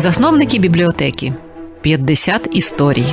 Засновники бібліотеки 50 історій.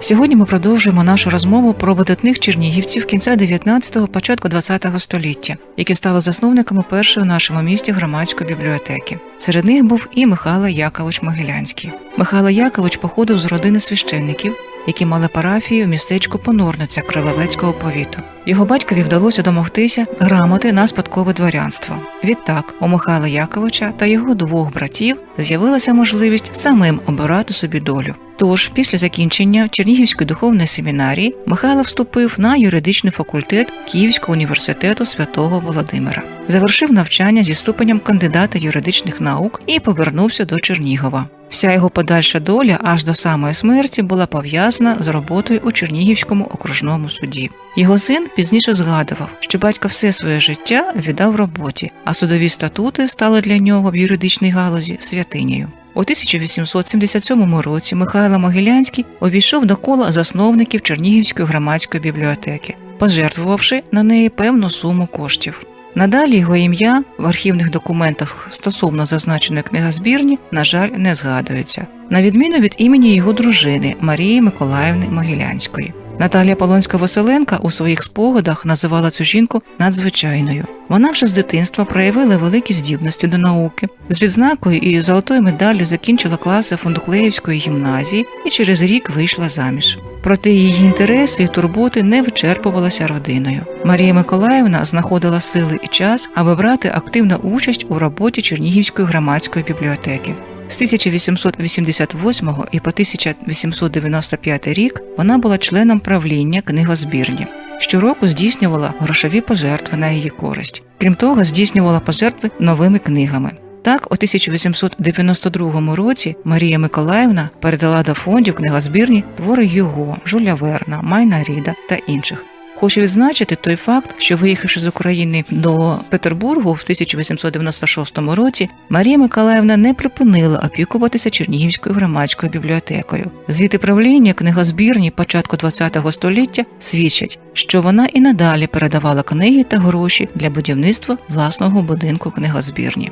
Сьогодні ми продовжуємо нашу розмову про видатних чернігівців кінця 19-го, початку 20-го століття, які стали засновниками першої в нашому місті громадської бібліотеки. Серед них був і Михайло Якович Могилянський. Михайло Якович походив з родини священників, які мали парафію в містечку Понорниця Кролевецького повіту. Його батькові вдалося домогтися грамоти на спадкове дворянство. Відтак у Михайла Яковича та його двох братів з'явилася можливість самим обирати собі долю. Тож, після закінчення Чернігівської духовної семінарії Михайло вступив на юридичний факультет Київського університету святого Володимира, завершив навчання зі ступенем кандидата юридичних наук і повернувся до Чернігова. Вся його подальша доля аж до самої смерті була пов'язана з роботою у Чернігівському окружному суді. Його син пізніше згадував, що батько все своє життя віддав роботі, а судові статути стали для нього в юридичній галузі святинею. У 1877 році Михайло Могилянський обійшов до кола засновників Чернігівської громадської бібліотеки, пожертвувавши на неї певну суму коштів. Надалі його ім'я в архівних документах стосовно зазначеної книгозбірні, на жаль, не згадується, на відміну від імені його дружини Марії Миколаївни Могилянської. Наталія Полонська Василенка у своїх спогадах називала цю жінку надзвичайною. Вона вже з дитинства проявила великі здібності до науки. З відзнакою і золотою медаллю закінчила класи Фундуклеївської гімназії і через рік вийшла заміж. Проте її інтереси і турботи не вичерпувалися родиною. Марія Миколаївна знаходила сили і час, аби брати активну участь у роботі Чернігівської громадської бібліотеки. З 1888 і по 1895 рік вона була членом правління книгозбірні. Щороку здійснювала грошові пожертви на її користь. Крім того, здійснювала пожертви новими книгами. Так, у 1892 році Марія Миколаївна передала до фондів книгозбірні твори Юго, Жуля Верна, Майна Ріда та інших. Хочу відзначити той факт, що виїхавши з України до Петербургу в 1896 році, Марія Миколаївна не припинила опікуватися Чернігівською громадською бібліотекою. Звіти правління книгозбірні початку ХХ століття свідчать, що вона і надалі передавала книги та гроші для будівництва власного будинку книгозбірні.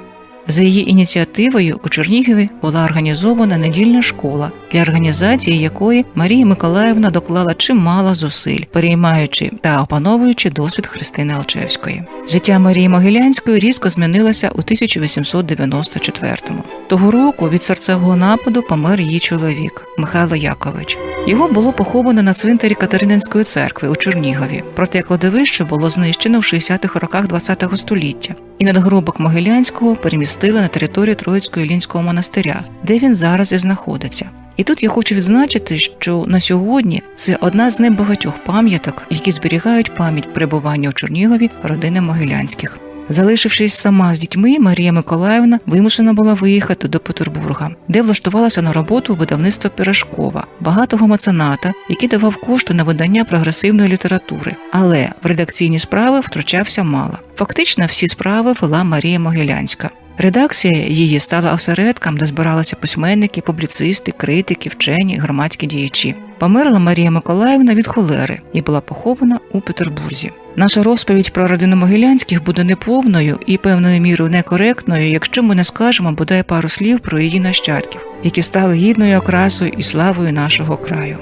За її ініціативою у Чернігові була організована недільна школа, для організації якої Марія Миколаївна доклала чимало зусиль, переймаючи та опановуючи досвід Христини Алчевської. Життя Марії Могилянської різко змінилося у 1894-му. Того року від серцевого нападу помер її чоловік Михайло Якович. Його було поховано на цвинтарі Катерининської церкви у Чернігові, проте кладовище було знищено в 60-х роках ХХ століття, і надгробок Могилянського перемістили на територію Троїцького Ілінського монастиря, де він зараз і знаходиться. І тут я хочу відзначити, що на сьогодні це одна з небагатьох пам'яток, які зберігають пам'ять перебування у Чернігові родини Могилянських. Залишившись сама з дітьми, Марія Миколаївна вимушена була виїхати до Петербурга, де влаштувалася на роботу у видавництво Пірашкова, багатого мецената, який давав кошти на видання прогресивної літератури, але в редакційні справи втручався мало. Фактично, всі справи вела Марія Могилянська. Редакція її стала осередком, де збиралися письменники, публіцисти, критики, вчені, громадські діячі. Померла Марія Миколаївна від холери і була похована у Петербурзі. Наша розповідь про родину Могилянських буде неповною і певною мірою некоректною, якщо ми не скажемо бодай пару слів про її нащадків, які стали гідною окрасою і славою нашого краю.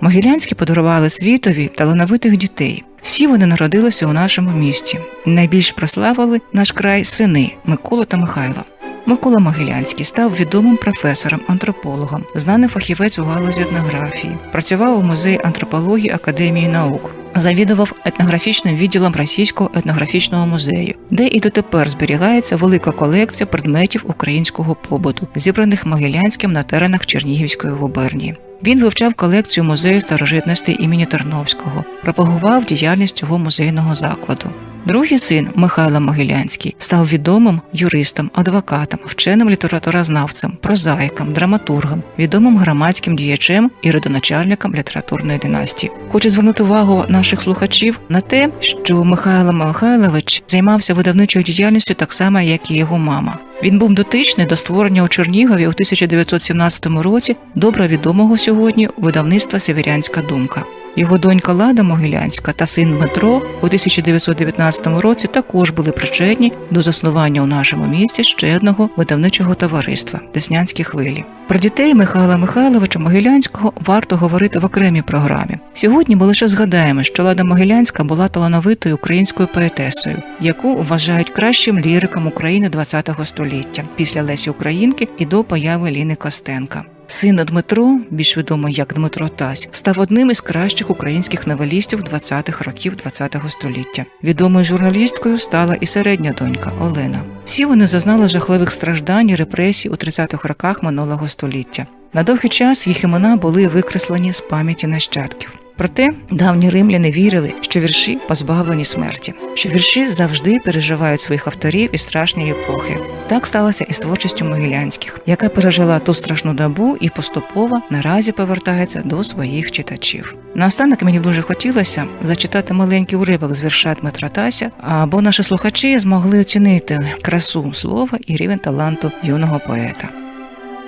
Могилянські подарували світові талановитих дітей. Всі вони народилися у нашому місті. Найбільш прославили наш край сини Микола та Михайла. Микола Могилянський став відомим професором, антропологом, знаний фахівець у галузі етнографії, працював у музеї антропології Академії наук, завідував етнографічним відділом Російського етнографічного музею, де і дотепер зберігається велика колекція предметів українського побуту, зібраних Могилянським на теренах Чернігівської губернії. Він вивчав колекцію музею старожитностей імені Терновського, пропагував діяльність цього музейного закладу. Другий син Михайло Могилянський став відомим юристом, адвокатом, вченим літературознавцем, прозаїком, драматургом, відомим громадським діячем і родоначальником літературної династії. Хочу звернути увагу наших слухачів на те, що Михайло Михайлович займався видавничою діяльністю так само, як і його мама. Він був дотичний до створення у Чернігові у 1917 році добре відомого сьогодні видавництва Северянська думка. Його донька Лада Могилянська та син Дмитро у 1919 році також були причетні до заснування у нашому місті ще одного видавничого товариства Деснянські хвилі. Про дітей Михайла Михайловича Могилянського варто говорити в окремій програмі. Сьогодні ми лише згадаємо, що Лада Могилянська була талановитою українською поетесою, яку вважають кращим ліриком України ХХ століття після Лесі Українки і до появи Ліни Костенка. Син Дмитро, більш відомий як Дмитро Тась, став одним із кращих українських новелістів 20-х років ХХ століття. Відомою журналісткою стала і середня донька Олена. Всі вони зазнали жахливих страждань і репресій у 30-х роках минулого століття. На довгий час їх імена були викреслені з пам'яті нащадків. Проте давні римляни вірили, що вірші позбавлені смерті, що вірші завжди переживають своїх авторів і страшні епохи. Так сталося і з творчістю Могилянських, яка пережила ту страшну добу і поступово наразі повертається до своїх читачів. Наостанок мені дуже хотілося зачитати маленький уривок з вірша Дмитра Тася, або наші слухачі змогли оцінити красу слова і рівень таланту юного поета.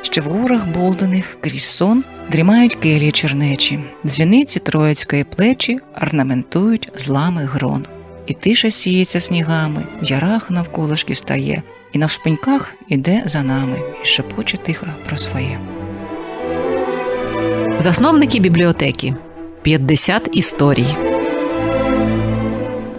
Ще в горах болдених крізь сон дрімають келії чернечі, дзвіниці троїцької плечі орнаментують злами грон. І тиша сіється снігами, в ярах навколишки стає, і на шпиньках іде за нами, і шепоче тихо про своє. Засновники бібліотеки 50 історій.